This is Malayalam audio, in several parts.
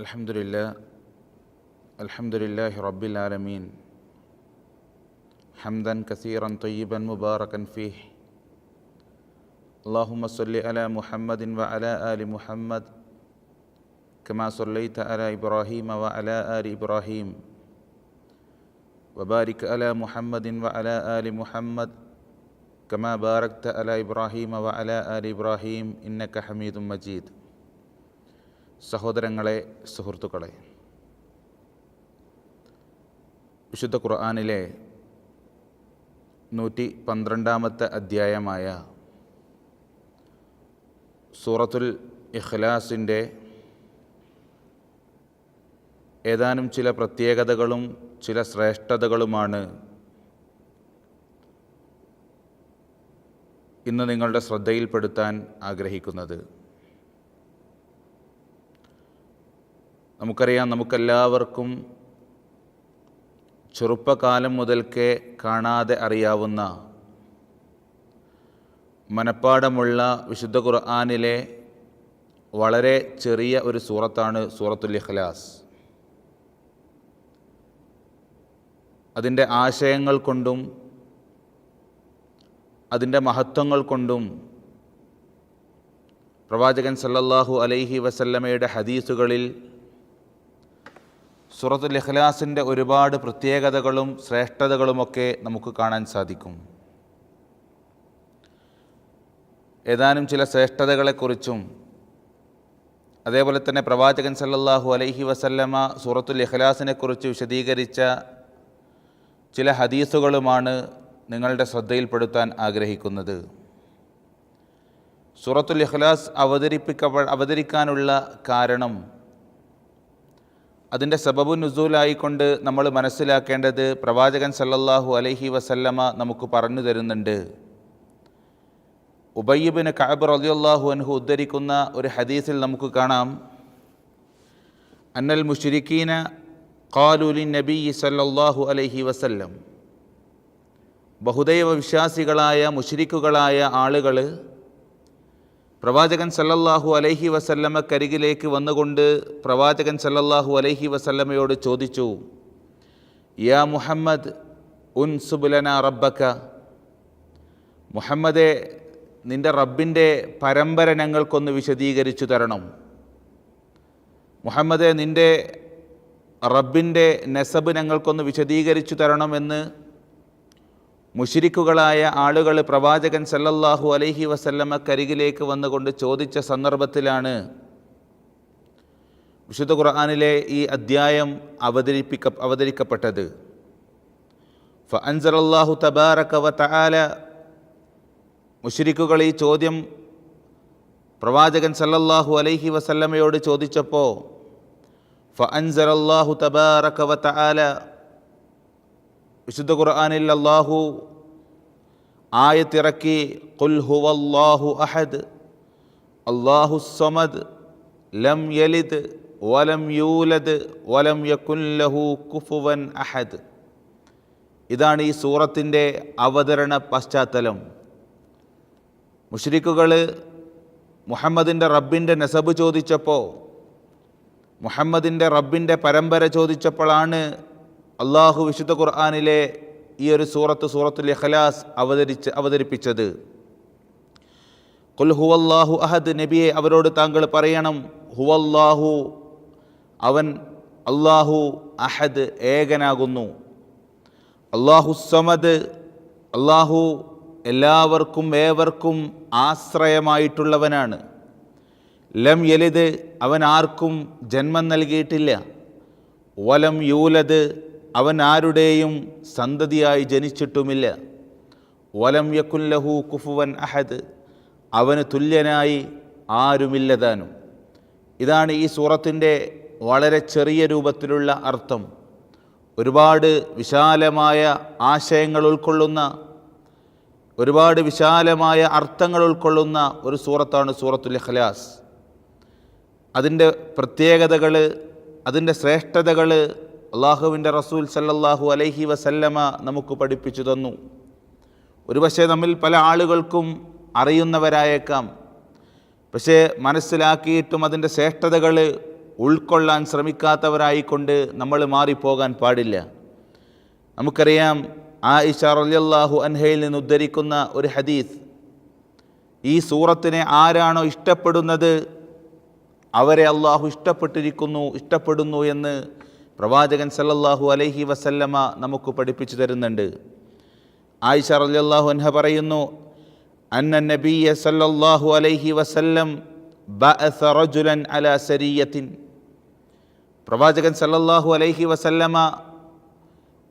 الحمد لله الحمد لله رب العالمين. حمدا كثيرا طيبا مباركا فيه. اللهم صل على محمد وعلى آل محمد كما صليت على إبراهيم وعلى آل إبراهيم. وبارك على محمد وعلى آل محمد كما باركت على إبراهيم وعلى آل إبراهيم إنك حميد مجيد. സഹോദരങ്ങളെ സുഹൃത്തുക്കളെ. വിശുദ്ധ ഖുർആാനിലെ നൂറ്റി പന്ത്രണ്ടാമത്തെ അധ്യായമായ സൂറത്തുൽ ഇഖ്ലാസിന്റെ ഏതാനും ചില പ്രത്യേകതകളും ചില ശ്രേഷ്ഠതകളുമാണ് ഇന്ന് നിങ്ങളുടെ ശ്രദ്ധയിൽപ്പെടുത്താൻ ആഗ്രഹിക്കുന്നത്. നമുക്കറിയാം നമുക്കെല്ലാവർക്കും ചെറുപ്പകാലം മുതൽക്കേ കാണാതെ അറിയാവുന്ന മനപ്പാടമുള്ള വിശുദ്ധ ഖുർആാനിലെ വളരെ ചെറിയ ഒരു സൂറത്താണ് സൂറത്തുൽ ഇഖ്ലാസ്. അതിന്റെ ആശയങ്ങൾ കൊണ്ടും അതിന്റെ മഹത്വങ്ങൾ കൊണ്ടും പ്രവാചകൻ സല്ലല്ലാഹു അലൈഹി വസല്ലമയുടെ ഹദീസുകളിൽ സൂറത്തുൽ ഇഖ്ലാസിന്റെ ഒരുപാട് പ്രത്യേകതകളും ശ്രേഷ്ഠതകളുമൊക്കെ നമുക്ക് കാണാൻ സാധിക്കും. ഏതാനും ചില ശ്രേഷ്ഠതകളെക്കുറിച്ചും അതേപോലെ തന്നെ പ്രവാചകൻ സല്ലല്ലാഹു അലൈഹി വസല്ലമ സൂറത്തുൽ ഇഖ്ലാസിനെക്കുറിച്ച് വിശദീകരിച്ച ചില ഹദീസുകളുമാണ് നിങ്ങളുടെ ശ്രദ്ധയിൽപ്പെടുത്താൻ ആഗ്രഹിക്കുന്നത്. സൂറത്തുൽ ഇഖ്ലാസ് അവതരിപ്പിക്കപ്പെ അവതരിക്കാനുള്ള കാരണം അതിന്റെ സബബു നുസൂലായിക്കൊണ്ട് നമ്മൾ മനസ്സിലാക്കേണ്ടത് പ്രവാചകൻ സല്ലല്ലാഹു അലൈഹി വസല്ലമ നമുക്ക് പറഞ്ഞു തരുന്നുണ്ട്. ഉബയ്യബിന് കഅബ് റളിയല്ലാഹു അൻഹു ഉദ്ധരിക്കുന്ന ഒരു ഹദീസിൽ നമുക്ക് കാണാം. അന്നൽ മുഷ്രിക്കീന ഖാലുലി നബി സല്ലല്ലാഹു അലൈഹി വസല്ലം. ബഹുദൈവ വിശ്വാസികളായ മുശ്രിക്കുകളായ ആളുകൾ പ്രവാചകൻ സല്ലല്ലാഹു അലൈഹി വസല്ലമക്കരികിലേക്ക് വന്നുകൊണ്ട് പ്രവാചകൻ സല്ലല്ലാഹു അലൈഹി വസല്ലമയോട് ചോദിച്ചു യാ മുഹമ്മദ് ഉൻ സുബുലന റബ്ബക്ക മുഹമ്മദെ നിന്റെ റബ്ബിന്റെ പരമ്പര ഞങ്ങൾക്കൊന്ന് വിശദീകരിച്ചു തരണം. മുഹമ്മദെ നിന്റെ റബ്ബിന്റെ നെസബ് ഞങ്ങൾക്കൊന്ന് വിശദീകരിച്ചു തരണമെന്ന് മുഷിരിക്കുകളായ ആളുകൾ പ്രവാചകൻ സല്ലല്ലാഹു അലൈഹി വസല്ലമ കരികിലേക്ക് വന്നുകൊണ്ട് ചോദിച്ച സന്ദർഭത്തിലാണ് വിശുദ്ധ ഖുർആാനിലെ ഈ അദ്ധ്യായം അവതരിപ്പിക്ക അവതരിക്കപ്പെട്ടത്. ഫ അൻസറല്ലാഹു തബാറക വ തആല. മുഷിരിക്കുകൾ ഈ ചോദ്യം പ്രവാചകൻ സല്ലല്ലാഹു അലൈഹി വസല്ലമയോട് ചോദിച്ചപ്പോൾ ഫ അൻസറല്ലാഹു തബാറക വ തആല വിശുദ്ധ ഖുർആാനിൽ അള്ളാഹു ആയത്തിറക്കി ഖുൽ ഹുവല്ലാഹു അഹദ് അള്ളാഹു സമദ് ലം യലിദ് വലം യൂലദ് വലം യകുല്ലഹു കുഫുവൻ അഹദ്. ഇതാണ് ഈ സൂറത്തിന്റെ അവതരണ പശ്ചാത്തലം. മുഷ്രിക്കുകൾ മുഹമ്മദിന്റെ റബ്ബിന്റെ നെസബ് ചോദിച്ചപ്പോൾ മുഹമ്മദിന്റെ റബ്ബിന്റെ പരമ്പര ചോദിച്ചപ്പോഴാണ് അള്ളാഹു വിശുദ്ധ ഖുർആാനിലെ ഈ ഒരു സൂറത്ത് സൂറത്തുൽ ഇഖ്ലാസ് അവതരിച്ച് അവതരിപ്പിച്ചത്. കുൽ ഹുവല്ലാഹു അഹദ് നബിയെ അവരോട് താങ്കൾ പറയണം. ഹുവല്ലാഹു അവൻ അള്ളാഹു അഹദ് ഏകനാകുന്നു. അള്ളാഹു സമദ് അള്ളാഹു എല്ലാവർക്കും ഏവർക്കും ആശ്രയമായിട്ടുള്ളവനാണ്. ലം യലിത് അവൻ ആർക്കും ജന്മം നൽകിയിട്ടില്ല. വലം യൂലത് അവൻ ആരുടെയും സന്തതിയായി ജനിച്ചിട്ടുമില്ല. വലം യക്കുല്ലഹു കുഫുവൻ അഹദ് അവന് തുല്യനായി ആരുമില്ലതാനും ഇതാണ് ഈ സൂറത്തിന്റെ വളരെ ചെറിയ രൂപത്തിലുള്ള അർത്ഥം. ഒരുപാട് വിശാലമായ ആശയങ്ങൾ ഉൾക്കൊള്ളുന്ന ഒരുപാട് വിശാലമായ അർത്ഥങ്ങൾ ഉൾക്കൊള്ളുന്ന ഒരു സൂറത്താണ് സൂറത്തുൽ ഇഖ്ലാസ്. അതിന്റെ പ്രത്യേകതകൾ അതിന്റെ ശ്രേഷ്ഠതകൾ അള്ളാഹുവിന്റെ റസൂൽ സല്ലല്ലാഹു അലൈഹി വസല്ലമ നമുക്ക് പഠിപ്പിച്ചു തന്നു. ഒരുപക്ഷെ നമ്മിൽ പല ആളുകൾക്കും അറിയുന്നവരായേക്കാം. പക്ഷേ മനസ്സിലാക്കിയിട്ടും അതിന്റെ ശ്രേഷ്ഠതകൾ ഉൾക്കൊള്ളാൻ ശ്രമിക്കാത്തവരായിക്കൊണ്ട് നമ്മൾ മാറിപ്പോകാൻ പാടില്ല. നമുക്കറിയാം ആയിഷ റളിയല്ലാഹു അൻഹയിൽ നിന്ന് ഉദ്ധരിക്കുന്ന ഒരു ഹദീസ് ഈ സൂറത്തിനെ ആരാണോ ഇഷ്ടപ്പെടുന്നത് അവരെ അള്ളാഹു ഇഷ്ടപ്പെട്ടിരിക്കുന്നു ഇഷ്ടപ്പെടുന്നു എന്ന് പ്രവാചകൻ സല്ലല്ലാഹു അലൈഹി വസല്ലമ നമുക്ക് പഠിപ്പിച്ചു തരുന്നുണ്ട്. ആയിഷ റളിയല്ലാഹു അൻഹ പറയുന്നു അന്ന നബിയ സല്ലല്ലാഹു അലൈഹി വസല്ലം ബഅസ റജുലൻ അലാ സരിയത്തിൻ. പ്രവാചകൻ സല്ലല്ലാഹു അലൈഹി വസല്ലമ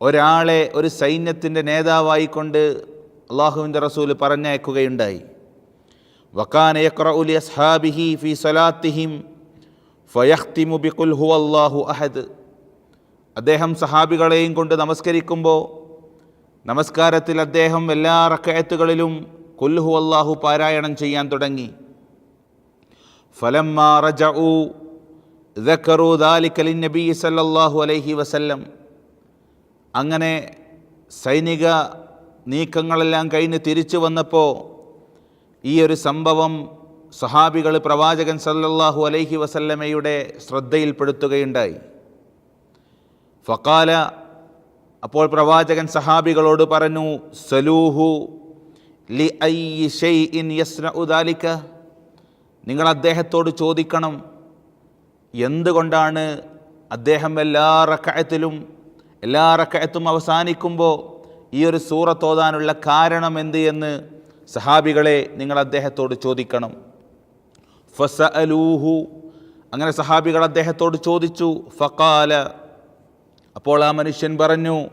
ഒരാളെ ഒരു സൈന്യത്തിന്റെ നേതാവായിക്കൊണ്ട് അള്ളാഹുവിന്റെ റസൂൽ പറഞ്ഞയക്കുകയുണ്ടായി. വക്കാന യഖ്റഉ ലി അസ്ഹാബിഹി ഫി സലാത്തിഹിം ഫയഖ്തിമു ബിഖുൽ ഹുവല്ലാഹു അഹദ്. അദ്ദേഹം സഹാബികളെയും കൊണ്ട് നമസ്കരിക്കുമ്പോൾ നമസ്കാരത്തിൽ അദ്ദേഹം എല്ലാ റക്കയത്തുകളിലും കൊല്ലുഹു അള്ളാഹു പാരായണം ചെയ്യാൻ തുടങ്ങി. ഫലം ദാലിക്കലി നബി സല്ലാഹു അലൈഹി വസല്ലം. അങ്ങനെ സൈനിക നീക്കങ്ങളെല്ലാം കഴിഞ്ഞ് തിരിച്ചു വന്നപ്പോൾ ഈ ഒരു സംഭവം സഹാബികൾ പ്രവാചകൻ സല്ലല്ലാഹു അലൈഹി വസല്ലമയുടെ ശ്രദ്ധയിൽപ്പെടുത്തുകയുണ്ടായി. ഫക്കാല അപ്പോൾ പ്രവാചകൻ സഹാബികളോട് പറഞ്ഞു സലൂഹു ലി ഐ ഷെയ് ഇൻ യസ്ന ഉദാലിക്ക നിങ്ങൾ അദ്ദേഹത്തോട് ചോദിക്കണം എന്തുകൊണ്ടാണ് അദ്ദേഹം എല്ലാ റക്കയത്തിലും എല്ലാ റക്കയത്തും അവസാനിക്കുമ്പോൾ ഈ ഒരു സൂറത്തോതാനുള്ള കാരണം എന്ത് എന്ന് സഹാബികളെ നിങ്ങൾ അദ്ദേഹത്തോട് ചോദിക്കണം. ഫസ അലൂഹു അങ്ങനെ സഹാബികൾ അദ്ദേഹത്തോട് ചോദിച്ചു ഫക്കാല അപ്പോൾ ആ മനുഷ്യൻ പറഞ്ഞു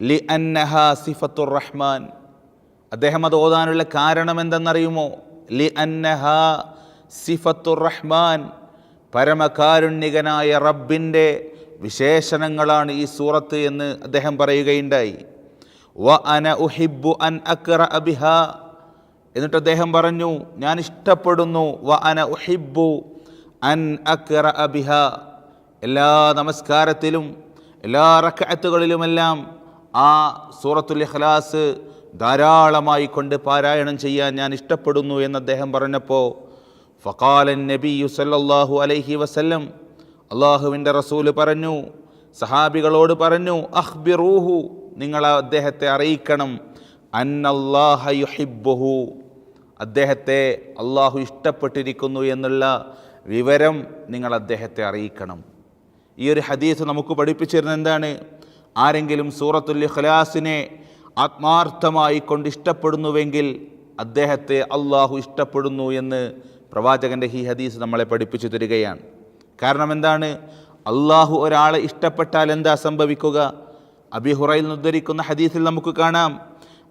ലി അന്നഹ സിഫത്തുർ റഹ്മാൻ. അദ്ദേഹം അത് ഓതാനുള്ള കാരണം എന്തെന്നറിയുമോ? ലി അന്നഹ സിഫത്തുർ റഹ്മാൻ പരമകാരുണ്യകനായ റബ്ബിന്റെ വിശേഷണങ്ങളാണ് ഈ സൂറത്ത് എന്ന് അദ്ദേഹം പറയുകയുണ്ടായി. വ അന ഉഹിബു അൻ അക്ര അബിഹ. എന്നിട്ട് അദ്ദേഹം പറഞ്ഞു ഞാൻ ഇഷ്ടപ്പെടുന്നു. വ അന ഉഹിബു അൻ അക്ര അബിഹ. എല്ലാ നമസ്കാരത്തിലും എല്ലാ റക്കഅത്തുകളിലുമെല്ലാം ആ സൂറത്തുൽ ഇഖ്ലാസ് ധാരാളമായി കൊണ്ട് പാരായണം ചെയ്യാൻ ഞാൻ ഇഷ്ടപ്പെടുന്നു എന്ന് അദ്ദേഹം പറഞ്ഞപ്പോൾ ഫക്കാലൻ നബിയു സല്ലല്ലാഹു അലൈഹി വസല്ലം. അള്ളാഹുവിന്റെ റസൂൽ പറഞ്ഞു സഹാബികളോട് പറഞ്ഞു അഹ്ബിറൂഹു നിങ്ങൾ അദ്ദേഹത്തെ അറിയിക്കണം. അന്നല്ലാഹ യുഹിബ്ബുഹു. അദ്ദേഹത്തെ അള്ളാഹു ഇഷ്ടപ്പെട്ടിരിക്കുന്നു എന്നുള്ള വിവരം നിങ്ങൾ അദ്ദേഹത്തെ അറിയിക്കണം. ഈ ഒരു ഹദീസ് നമുക്ക് പഠിപ്പിച്ചിരുന്ന എന്താണ്? ആരെങ്കിലും സൂറത്തുൽ ഇഖ്ലാസിനെ ആത്മാർത്ഥമായി കൊണ്ട് ഇഷ്ടപ്പെടുന്നുവെങ്കിൽ അദ്ദേഹത്തെ അള്ളാഹു ഇഷ്ടപ്പെടുന്നു എന്ന് പ്രവാചകന്റെ ഈ ഹദീസ് നമ്മളെ പഠിപ്പിച്ചു തരികയാണ്. കാരണം എന്താണ്? അള്ളാഹു ഒരാളെ ഇഷ്ടപ്പെട്ടാൽ എന്താ സംഭവിക്കുക? അബിഹുറയിൽ ഉദ്ധരിക്കുന്ന ഹദീസിൽ നമുക്ക് കാണാം.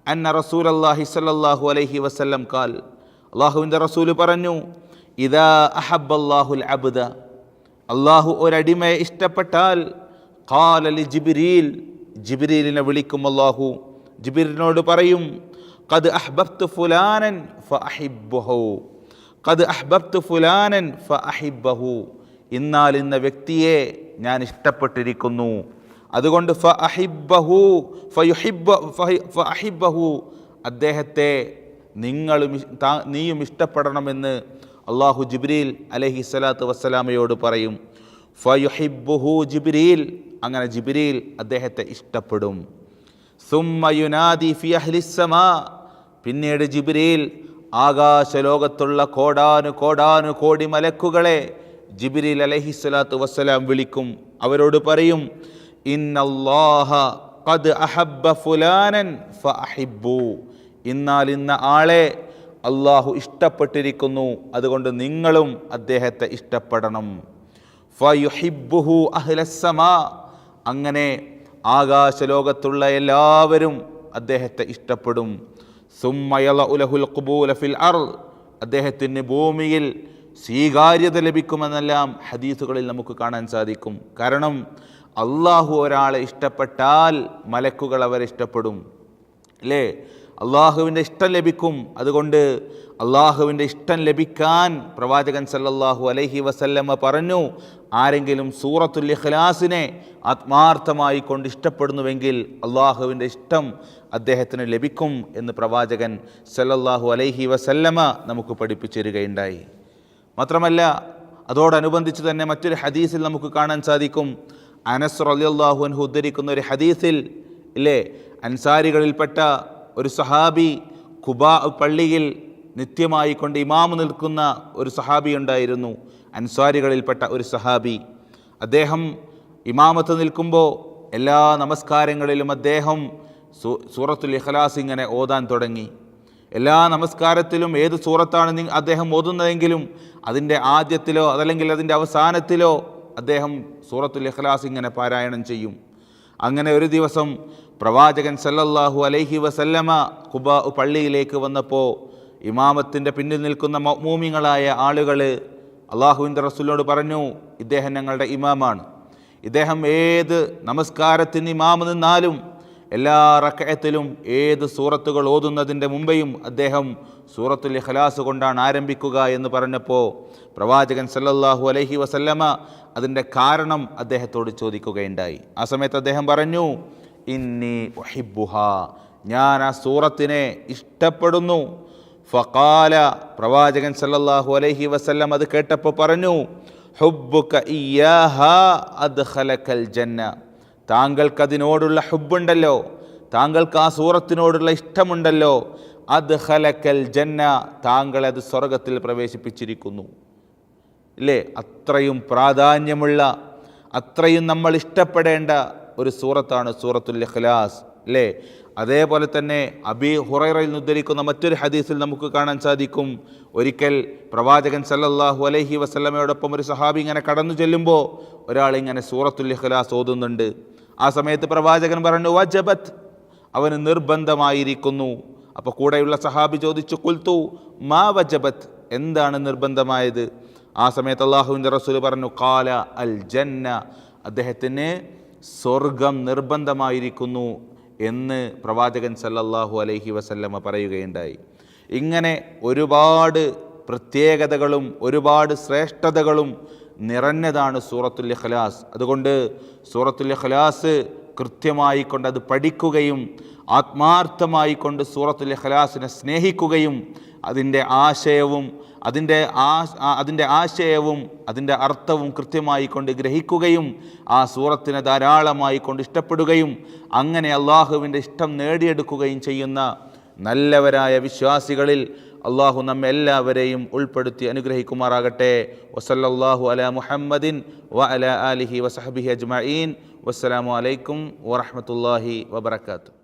അന്ന റസൂൽ അള്ളാഹി സല്ലാഹു അലൈഹി വസല്ലം കാൽ അള്ളാഹുവിന്റെ റസൂൽ പറഞ്ഞു ഇതാ അഹബ് അള്ളാഹുൽ അബ്ദ. അള്ളാഹു ഒരടിമയെ ഇഷ്ടപ്പെട്ടാൽ കാലലി ജിബിരീൽ ജിബിരീലിനെ വിളിക്കും അള്ളാഹു ജിബിരിനോട് പറയും കത് അഹ്ബബ്തു ഫുലാനൻ ഫ അഹിബ്ബഹു കത് അഹ്ബബ്തു ഫുലാനൻ ഫ അഹിബ്ബഹു ഇന്നാൽ ഇന്ന വ്യക്തിയെ ഞാൻ ഇഷ്ടപ്പെട്ടിരിക്കുന്നു. അതുകൊണ്ട് ഫ അഹിബ്ബഹു ഫയുഹിബ്ബ ഫ അഹിബ്ബഹു അദ്ദേഹത്തെ നിങ്ങളും നീയും ഇഷ്ടപ്പെടണമെന്ന് അള്ളാഹു ജിബ്രീൽ അലഹി സ്വലാത്തു വസ്സലാമയോട് പറയും ഫയുഹിബ്ബുഹു ജിബ്രീൽ. അങ്ങനെ ജിബ്രീൽ അദ്ദേഹത്തെ ഇഷ്ടപ്പെടും. സുമ്മയുനാദി ഫി അഹ്ലിസ്സമാ പിന്നീട് ജിബ്രീൽ ആകാശലോകത്തുള്ള കോടാനു കോടാനു കോടി മലക്കുകളെ ജിബ്രീൽ അലഹിസ്വലാത്തു വസ്സലാം വിളിക്കും. അവരോട് പറയും ഇന്നല്ലാഹ ഖദ് അഹബ്ബ ഫുലാനൻ ഫഅഹിബ്ബു ഇന്നാൽ ഇന്ന ആളെ അള്ളാഹു ഇഷ്ടപ്പെട്ടിരിക്കുന്നു. അതുകൊണ്ട് നിങ്ങളും അദ്ദേഹത്തെ ഇഷ്ടപ്പെടണം. ഫയുഹിബുഹു അഹ്ലസ്സമാ അങ്ങനെ ആകാശലോകത്തുള്ള എല്ലാവരും അദ്ദേഹത്തെ ഇഷ്ടപ്പെടും. സുമ്മയല ഉലഹുൽ കുബൂലഫിൽ അർ അദ്ദേഹത്തിന് ഭൂമിയിൽ സ്വീകാര്യത ലഭിക്കുമെന്നെല്ലാം ഹദീസുകളിൽ നമുക്ക് കാണാൻ സാധിക്കും. കാരണം അള്ളാഹു ഒരാളെ ഇഷ്ടപ്പെട്ടാൽ മലക്കുകൾ അവരെ ഇഷ്ടപ്പെടും. അല്ലേ അള്ളാഹുവിന്റെ ഇഷ്ടം ലഭിക്കും. അതുകൊണ്ട് അള്ളാഹുവിന്റെ ഇഷ്ടം ലഭിക്കാൻ പ്രവാചകൻ സല്ലല്ലാഹു അലൈഹി വസല്ലമ്മ പറഞ്ഞു ആരെങ്കിലും സൂറത്തുൽ ഇഖ്ലാസിനെ ആത്മാർത്ഥമായി കൊണ്ട് ഇഷ്ടപ്പെടുന്നുവെങ്കിൽ അള്ളാഹുവിന്റെ ഇഷ്ടം അദ്ദേഹത്തിന് ലഭിക്കും എന്ന് പ്രവാചകൻ സല്ലല്ലാഹു അലൈഹി വസല്ലമ നമുക്ക് പഠിപ്പിച്ചു തരികയുണ്ടായി മാത്രമല്ല അതോടനുബന്ധിച്ച് തന്നെ മറ്റൊരു ഹദീസിൽ നമുക്ക് കാണാൻ സാധിക്കും. അനസ് റളിയല്ലാഹു അൻഹു ഉദ്ധരിക്കുന്ന ഒരു ഹദീസിൽ ഇല്ലേ? അൻസാരികളിൽപ്പെട്ട ഒരു സഹാബി കുബാ പള്ളിയിൽ നിത്യമായി കൊണ്ട് ഇമാമ് നിൽക്കുന്ന ഒരു സഹാബി ഉണ്ടായിരുന്നു. അൻസാരികളിൽപ്പെട്ട ഒരു സഹാബി. അദ്ദേഹം ഇമാമത്ത് നിൽക്കുമ്പോൾ എല്ലാ നമസ്കാരങ്ങളിലും അദ്ദേഹം സൂറത്തുൽ ഇഖ്ലാസ് ഇങ്ങനെ ഓതാൻ തുടങ്ങി. എല്ലാ നമസ്കാരത്തിലും ഏത് സൂറത്താണ് അദ്ദേഹം ഓതുന്നതെങ്കിലും അതിന്റെ ആദ്യത്തിലോ അതല്ലെങ്കിൽ അതിന്റെ അവസാനത്തിലോ അദ്ദേഹം സൂറത്തുൽ ഇഖ്ലാസ് ഇങ്ങനെ പാരായണം ചെയ്യും. അങ്ങനെ ഒരു ദിവസം പ്രവാചകൻ സല്ലല്ലാഹു അലൈഹി വസല്ലമ കുബ പള്ളിയിലേക്ക് വന്നപ്പോൾ ഇമാമത്തിന്റെ പിന്നിൽ നിൽക്കുന്ന മൗമൂമിങ്ങളായ ആളുകൾ അള്ളാഹുവിന്റെ റസൂലിനോട് പറഞ്ഞു ഇദ്ദേഹം ഞങ്ങളുടെ ഇമാമാണ്. ഇദ്ദേഹം ഏത് നമസ്കാരത്തിന് ഇമാമ നിന്നാലും എല്ലാ റക്കയത്തിലും ഏത് സൂറത്തുകൾ ഓതുന്നതിന്റെ മുമ്പെയും അദ്ദേഹം സൂറത്തുൽ ഇഖ്ലാസ് കൊണ്ടാണ് ആരംഭിക്കുക എന്ന് പറഞ്ഞപ്പോൾ പ്രവാചകൻ സല്ലല്ലാഹു അലൈഹി വസല്ലമ അതിന്റെ കാരണം അദ്ദേഹത്തോട് ചോദിക്കുകയുണ്ടായി. ആ സമയത്ത് അദ്ദേഹം പറഞ്ഞു ഇന്നി ഒഹിബുഹ ഞാൻ ആ സൂറത്തിനെ ഇഷ്ടപ്പെടുന്നു. ഫഖാല പ്രവാചകൻ സല്ലല്ലാഹു അലൈഹി വസല്ലം അത് കേട്ടപ്പോൾ പറഞ്ഞു ഇയ്യാഹ അദ്ഖലക്കൽ ജന്ന. താങ്കൾക്കതിനോടുള്ള ഹുബുണ്ടല്ലോ താങ്കൾക്ക് ആ സൂറത്തിനോടുള്ള ഇഷ്ടമുണ്ടല്ലോ. അത് ഹലക്കൽ ജന്ന. താങ്കളെ അത് സ്വർഗത്തിൽ പ്രവേശിപ്പിച്ചിരിക്കുന്നു. ഇല്ലേ? അത്രയും പ്രാധാന്യമുള്ള അത്രയും നമ്മൾ ഇഷ്ടപ്പെടേണ്ട ഒരു സൂറത്താണ് സൂറത്തുൽ ഇഖ്ലാസ് അല്ലേ അതേപോലെ തന്നെ അബി ഹുറൈറയിൽ നിന്ന് ഉദ്ധരിക്കുന്ന മറ്റൊരു ഹദീസിൽ നമുക്ക് കാണാൻ സാധിക്കും. ഒരിക്കൽ പ്രവാചകൻ സല്ലല്ലാഹു അലൈഹി വസല്ലമയോടൊപ്പം ഒരു സഹാബി ഇങ്ങനെ കടന്നു ചെല്ലുമ്പോൾ ഒരാൾ ഇങ്ങനെ സൂറത്തുൽ ഇഖ്ലാസ് ഓതുന്നുണ്ട്. ആ സമയത്ത് പ്രവാചകൻ പറഞ്ഞു വജബത്ത് അവന് നിർബന്ധമായിരിക്കുന്നു. അപ്പോൾ കൂടെയുള്ള സഹാബി ചോദിച്ചു കുൽത്തു മാ വജബത്ത് എന്താണ് നിർബന്ധമായത്? ആ സമയത്ത് അള്ളാഹുവിന്റെ റസൂൽ പറഞ്ഞു കാല അൽ ജന്ന. അദ്ദേഹത്തിന് സ്വർഗം നിർബന്ധമായിരിക്കുന്നു എന്ന് പ്രവാചകൻ സല്ലല്ലാഹു അലൈഹി വസല്ലമ പറയുകയുണ്ടായി. ഇങ്ങനെ ഒരുപാട് പ്രത്യേകതകളും ഒരുപാട് ശ്രേഷ്ഠതകളും നിറഞ്ഞതാണ് സൂറത്തുൽ ഇഖ്ലാസ്. അതുകൊണ്ട് സൂറത്തുൽ ഇഖ്ലാസ് കൃത്യമായി കൊണ്ട് അത് പഠിക്കുകയും ആത്മാർത്ഥമായി കൊണ്ട് സൂറത്തുൽ ഇഖ്ലാസിനെ സ്നേഹിക്കുകയും അതിന്റെ ആശയവും അതിന്റെ ആ അതിന്റെ ആശയവും അതിന്റെ അർത്ഥവും കൃത്യമായി കൊണ്ട് ഗ്രഹിക്കുകയും ആ സൂറത്തിനെ ധാരാളമായി കൊണ്ട് ഇഷ്ടപ്പെടുകയും അങ്ങനെ അള്ളാഹുവിന്റെ ഇഷ്ടം നേടിയെടുക്കുകയും ചെയ്യുന്ന നല്ലവരായ വിശ്വാസികളിൽ അള്ളാഹു നമ്മെ എല്ലാവരെയും ഉൾപ്പെടുത്തി അനുഗ്രഹിക്കുമാറാകട്ടെ. വസല്ലല്ലാഹു അല മുഹമ്മദിൻ വ അല ആലിഹി വസഹബിഹി അജ്മീൻ വസ്സലാമലൈക്കും അലൈക്കും വറഹ്മത്തുള്ളാഹി വബറകാതുഹു.